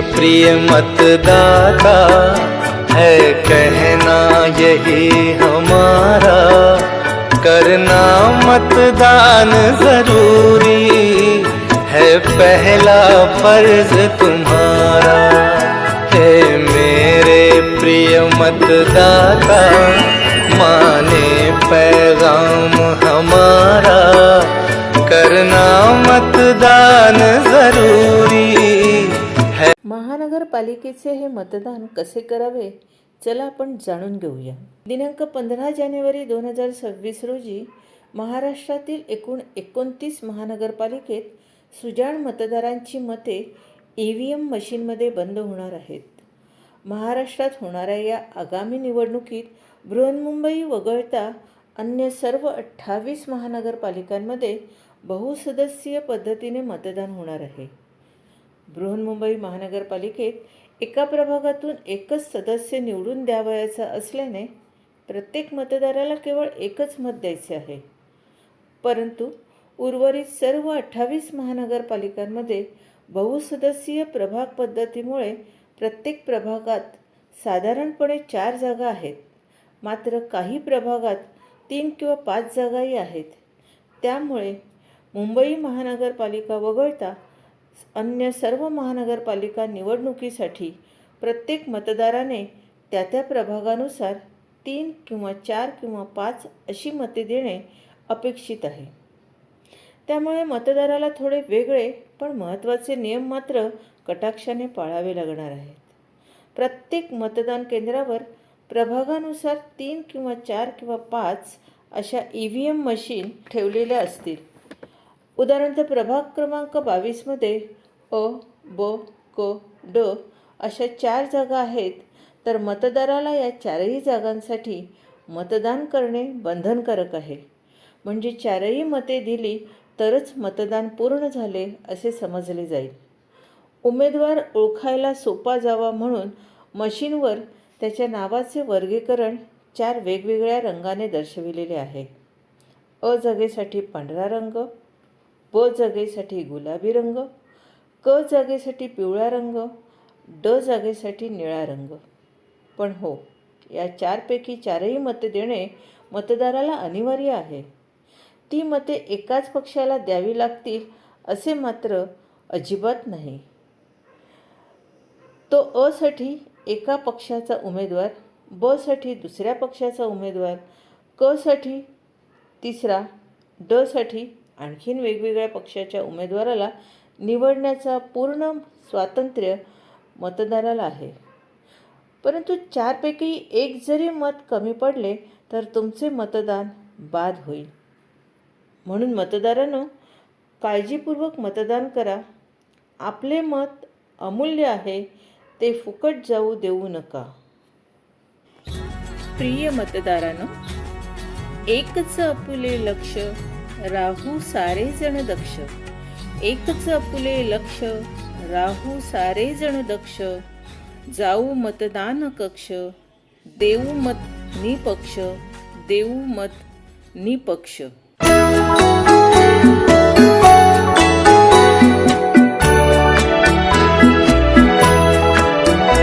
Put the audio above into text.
प्रिय मतदाता, है कहना यही हमारा। करना मतदान ज़रूरी, है पहला फ़र्ज़ तुम्हारा। है मेरे प्रिय मतदाता, माने पैगाम हमारा। करना मतदान ज़रूरी महानगरपालिकेचे हे मतदान कसे करावे चला आपण जाणून घेऊया. दिनांक पंधरा जानेवारी दोन हजार सव्वीस रोजी महाराष्ट्रातील एकूण एकोणतीस महानगरपालिकेत सुजाण मतदारांची मते ई व्ही एम मशीनमध्ये बंद होणार आहेत. महाराष्ट्रात होणाऱ्या या आगामी निवडणुकीत बृहन्मुंबई वगळता अन्य सर्व अठ्ठावीस महानगरपालिकांमध्ये बहुसदस्यीय पद्धतीने मतदान होणार आहे. बृहन्मुंबई महानगरपालिकेत एका प्रभागातून एकच सदस्य निवडून द्यावयाचा असल्याने प्रत्येक मतदाराला केवळ एकच मत द्यायचे आहे. परंतु उर्वरित सर्व अठ्ठावीस महानगरपालिकांमध्ये बहुसदस्यीय प्रभाग पद्धतीमुळे प्रत्येक प्रभागात साधारणपणे चार जागा आहेत. मात्र काही प्रभागात तीन किंवा पाच जागाही आहेत. त्यामुळे मुंबई महानगरपालिका वगळता अन्य सर्व महानगरपालिका निवडणुकीसाठी प्रत्येक मतदाराने त्या त्या प्रभागानुसार तीन किंवा चार किंवा पाच अशी मते देणे अपेक्षित आहे. त्यामुळे मतदाराला थोडे वेगळे पण महत्त्वाचे नियम मात्र कटाक्षाने पाळावे लागणार आहेत. प्रत्येक मतदान केंद्रावर प्रभागानुसार तीन किंवा चार किंवा पाच अशा ई व्ही एम मशीन ठेवलेल्या असतील. उदाहरणार्थ प्रभाग क्रमांक बावीसमध्ये अ ब क ड अशा चार जागा आहेत. तर मतदाराला या चारही जागांसाठी मतदान करणे बंधनकारक आहे. म्हणजे चारही मते दिली तरच मतदान पूर्ण झाले असे समजले जाईल. उमेदवार ओळखायला सोपा जावा म्हणून मशीनवर त्याच्या नावाचे वर्गीकरण चार वेगवेगळ्या रंगाने दर्शविलेले आहे. अ जागेसाठी पांढरा रंग ब जागेसाठी गुलाबी रंग क जागेसाठी पिवळा रंग ड जागेसाठी निळा रंग. पण हो या चारपैकी चारही मते देणे मतदाराला अनिवार्य आहे. ती मते एकाच पक्षाला द्यावी लागतील असे मात्र अजिबात नाही. तो असाठी एका पक्षाचा उमेदवार बसाठी दुसऱ्या पक्षाचा उमेदवार क साठी तिसरा डसाठी आणखीन वेगवेगळ्या पक्षाच्या उमेदवाराला निवडण्याचा पूर्ण स्वातंत्र्य मतदाराला आहे. परंतु चारपैकी एक जरी मत कमी पडले तर तुमचे मतदान बाद होईल. म्हणून मतदारांनो काळजीपूर्वक मतदान करा. आपले मत अमूल्य आहे ते फुकट जाऊ देऊ नका. प्रिय मतदारांनो एकच अपुले लक्ष राहू सारे जण दक्ष. एकच अपुले लक्ष राहू सारे जण दक्ष. जाऊ मतदान कक्ष देऊ मत निपक्ष देऊ मत निपक्ष.